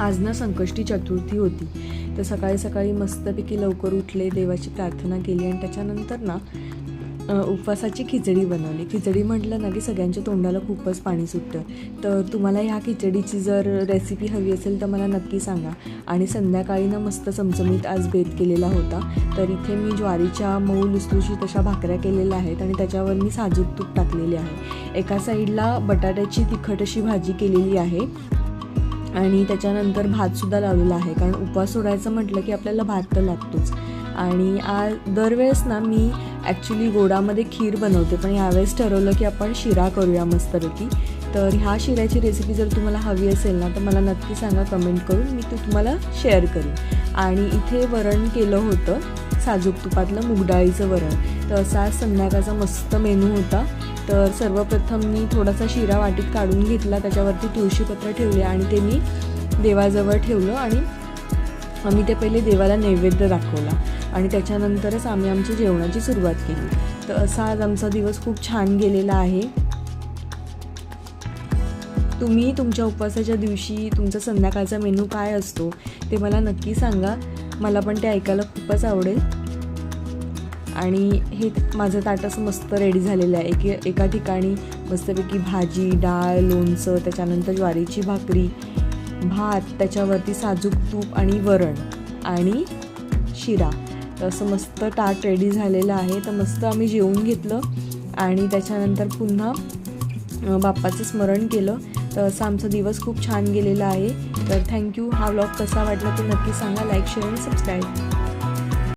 आज ना संकष्टी चतुर्थी होती. तर सकाळी सकाळी मस्तपैकी लवकर उठले देवाची प्रार्थना केली आणि त्याच्यानंतर ना उपवासाची खिचडी बनवली. खिचडी म्हटलं ना की सगळ्यांच्या तोंडाला खूपच पाणी सुटतं. तर तुम्हाला ह्या खिचडीची जर रेसिपी हवी असेल तर मला नक्की सांगा. आणि संध्याकाळी ना मस्त चमचमीत आज बेत केलेला होता. तर इथे मी ज्वारीच्या मऊ लुसलुशी तशा भाकऱ्या केलेल्या आहेत आणि त्याच्यावर मी साजूक तूप टाकलेले आहे. एका साईडला बटाट्याची तिखट अशी भाजी केलेली आहे. आणि त्याच्यानंतर भातसुद्धा लावलेला आहे. कारण उपवास सोडायचं म्हटलं की आपल्याला भात तर लागतोच. आणि आ दरवेळेस ना मी ॲक्च्युली गोडामध्ये खीर बनवते. पण यावेळेस ठरवलं की आपण शिरा करूया मस्तपैकी. तर ह्या शिऱ्याची रेसिपी जर तुम्हाला हवी असेल ना तर मला नक्की सांगा कमेंट करून मी ती तुम्हाला शेअर करेन. आणि इथे वरण केलं होतं. साजूक तुपातलं मुगडाळीचं वरण. तर असा संध्याकाळचा मस्त मेनू होता. तर सर्वप्रथम मी थोडासा शिरा वाटीत काढून घेतला. त्याच्यावरती तुळशीपत्र ठेवले आणि ते मी देवाजवळ ठेवलं आणि आम्ही ते पहिले देवाला नैवेद्य दाखवला. आणि त्याच्यानंतरच आम्ही आमच्या जेवणाची सुरुवात केली. तर असा आज आमचा दिवस खूप छान गेलेला आहे. तुम्ही तुमच्या उपवासाच्या दिवशी तुमचा संध्याकाळचा मेनू काय असतो ते मला नक्की सांगा. मला पण ते ऐकायला खूपच आवडेल. आणि हे माझं ताट असं मस्त रेडी झालेलं आहे. एक एका ठिकाणी मस्तपैकी भाजी डाळ लोणचं त्याच्यानंतर ज्वारीची भाकरी भात त्याच्यावरती साजूक तूप आणि वरण आणि शिरा. तर असं मस्त ताट रेडी झालेलं आहे. तर मस्त आम्ही जेवून घेतलं आणि त्याच्यानंतर पुन्हा बाप्पाचं स्मरण केलं. तर असा आमचा दिवस खूप छान गेलेला आहे. तर थँक्यू. हा व्लॉग कसा वाटला तो नक्की सांगा. लाईक शेअर आणि सबस्क्राईब